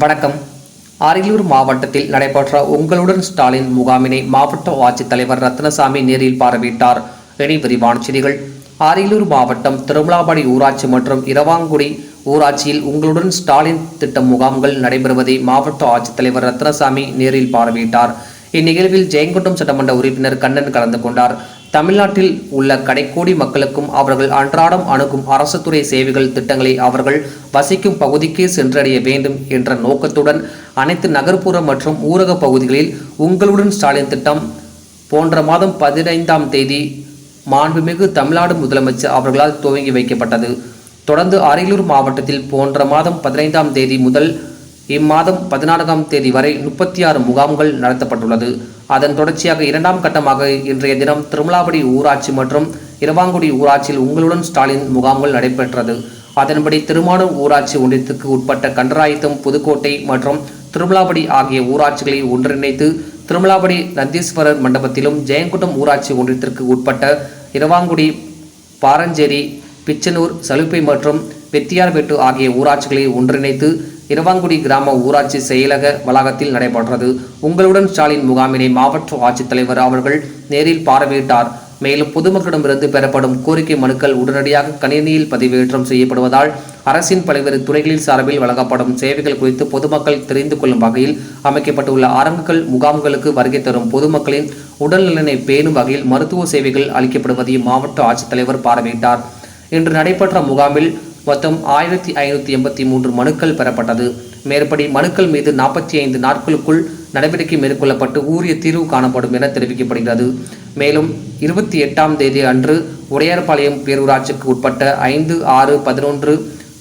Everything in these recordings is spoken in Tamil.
வணக்கம். அரியலூர் மாவட்டத்தில் நடைபெற்ற உங்களுடன் ஸ்டாலின் முகாமினை மாவட்ட ஆட்சித்தலைவர் ரத்னசாமி நேரில் பார்வையிட்டார். இனி விரிவான செய்திகள். அரியலூர் மாவட்டம் திருமலாபாடி ஊராட்சி மற்றும் இரவாங்குடி ஊராட்சியில் உங்களுடன் ஸ்டாலின் திட்ட முகாம்கள் நடைபெறுவதை மாவட்ட ஆட்சித்தலைவர் ரத்னசாமி நேரில் பார்வையிட்டார். இந்நிகழ்வில் ஜெயங்கொண்டம் சட்டமன்ற உறுப்பினர் கண்ணன் கலந்து கொண்டார். தமிழ்நாட்டில் உள்ள கடைக்கோடி மக்களுக்கும் அவர்கள் அன்றாடம் அணுகும் அரசு துறை சேவைகள் திட்டங்களை அவர்கள் வசிக்கும் பகுதிக்கே சென்றடைய வேண்டும் என்ற நோக்கத்துடன் அனைத்து நகர்ப்புற மற்றும் ஊரக பகுதிகளில் உங்களுடன் ஸ்டாலின் திட்டம் போன்ற மாதம் பதினைந்தாம் தேதி மாண்புமிகு தமிழ்நாடு முதலமைச்சர் அவர்களால் துவங்கி வைக்கப்பட்டது. தொடர்ந்து அரியலூர் மாவட்டத்தில் போன்ற மாதம் பதினைந்தாம் தேதி முதல் இம்மாதம் பதினான்காம் தேதி வரை முப்பத்தி ஆறு முகாம்கள் நடத்தப்பட்டுள்ளது. அதன் தொடர்ச்சியாக இரண்டாம் கட்டமாக இன்றைய தினம் திருமலாபடி ஊராட்சி மற்றும் இரவாங்குடி ஊராட்சியில் உங்களுடன் ஸ்டாலின் முகாம்கள் நடைபெற்றது. அதன்படி திருமானூர் ஊராட்சி ஒன்றியத்துக்கு உட்பட்ட கண்டராயத்தம் புதுக்கோட்டை மற்றும் திருமலாபடி ஆகிய ஊராட்சிகளை ஒன்றிணைத்து திருமலாபடி நந்தீஸ்வரர் மண்டபத்திலும் ஜெயங்குட்டம் ஊராட்சி ஒன்றியத்திற்கு உட்பட்ட இரவாங்குடி பாரஞ்சேரி பிச்சனூர் சலுப்பை மற்றும் பெத்தியார்பேட்டு ஆகிய ஊராட்சிகளை ஒன்றிணைத்து இரவாங்குடி கிராம ஊராட்சி செயலக வளாகத்தில் நடைபெற்றது. உங்களுடன் ஸ்டாலின் முகாமினை மாவட்ட ஆட்சித்தலைவர் அவர்கள் நேரில் பார்வையிட்டார். மேலும் பொதுமக்களிடமிருந்து பெறப்படும் கோரிக்கை மனுக்கள் உடனடியாக கணினியில் பதிவேற்றம் செய்யப்படுவதால் அரசின் பல்வேறு துறைகளில் சார்பில் வழங்கப்படும் சேவைகள் குறித்து பொதுமக்கள் தெரிந்து கொள்ளும் வகையில் அமைக்கப்பட்டுள்ள அரங்குகள் முகாம்களுக்கு வருகை தரும் பொதுமக்களின் உடல்நலனை பேணும் வகையில் மருத்துவ சேவைகள் அளிக்கப்படுவதையும் மாவட்ட ஆட்சித்தலைவர் பார்வையிட்டார். இன்று நடைபெற்ற முகாமில் மொத்தம் ஆயிரத்தி ஐநூற்றி எண்பத்தி மூன்று மனுக்கள் பெறப்பட்டது. மேற்படி மனுக்கள் மீது நாற்பத்தி ஐந்து நாட்களுக்குள் நடவடிக்கை மேற்கொள்ளப்பட்டு ஊரிய தீர்வு காணப்படும் என தெரிவிக்கப்படுகிறது. மேலும் இருபத்தி எட்டாம் தேதி அன்று உடையார்பாளையம் பேரூராட்சிக்கு உட்பட்ட ஐந்து ஆறு பதினொன்று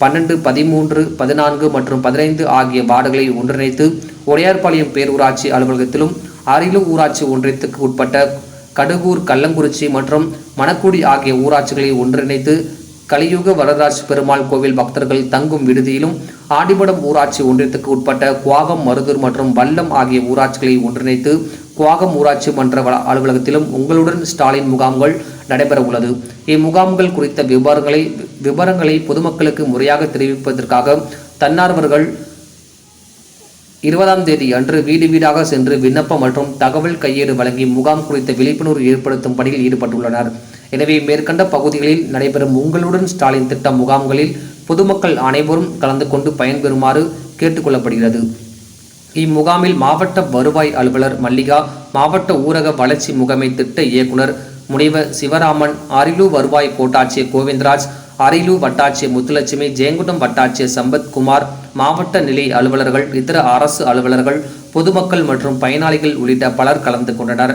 பன்னெண்டு பதிமூன்று பதினான்கு மற்றும் பதினைந்து ஆகிய வார்டுகளை ஒன்றிணைத்து உடையார்பாளையம் பேரூராட்சி அலுவலகத்திலும் அரியலூர் ஊராட்சி ஒன்றியத்துக்கு உட்பட்ட கடுகூர் கள்ளங்குறிச்சி மற்றும் மணக்குடி ஆகிய ஊராட்சிகளை ஒன்றிணைத்து கலியுக வரதராஜ் பெருமாள் கோவில் பக்தர்கள் தங்கும் விடுதியிலும் ஆடிபடம் ஊராட்சி ஒன்றியத்துக்கு உட்பட்ட குவாகம் மருதூர் மற்றும் வல்லம் ஆகிய ஊராட்சிகளை ஒன்றிணைத்து குவாகம் ஊராட்சி மன்ற அலுவலகத்திலும் உங்களுடன் ஸ்டாலின் முகாம்கள் நடைபெற உள்ளது இம்முகாம்கள் குறித்த விவரங்களை விவரங்களை பொதுமக்களுக்கு முறையாக தெரிவிப்பதற்காக தன்னார்வர்கள் இருபதாம் தேதி அன்று வீடு வீடாக சென்று விண்ணப்பம் மற்றும் தகவல் கையேடு வழங்கி முகாம் குறித்த விழிப்புணர்வு ஏற்படுத்தும் பணியில் ஈடுபட்டுள்ளனர். எனவே மேற்கண்ட பகுதிகளில் நடைபெறும் உங்களுடன் ஸ்டாலின் திட்ட முகாம்களில் பொதுமக்கள் அனைவரும் கலந்து கொண்டு பயன்பெறுமாறு கேட்டுக்கொள்ளப்படுகிறது. இம்முகாமில் மாவட்ட வருவாய் அலுவலர் மல்லிகா மாவட்ட ஊரக வளர்ச்சி முகமை திட்ட இயக்குனர் முனைவர் சிவராமன் அரியலூர் வருவாய் கோட்டாட்சியர் கோவிந்தராஜ் அரியலூர் வட்டாட்சியர் முத்துலட்சுமி ஜெயங்குண்டம் வட்டாட்சியர் சம்பத்குமார் மாவட்ட நிலை அலுவலர்கள் இதர அரசு அலுவலர்கள் பொதுமக்கள் மற்றும் பயனாளிகள் உள்ளிட்ட பலர் கலந்து கொண்டனர்.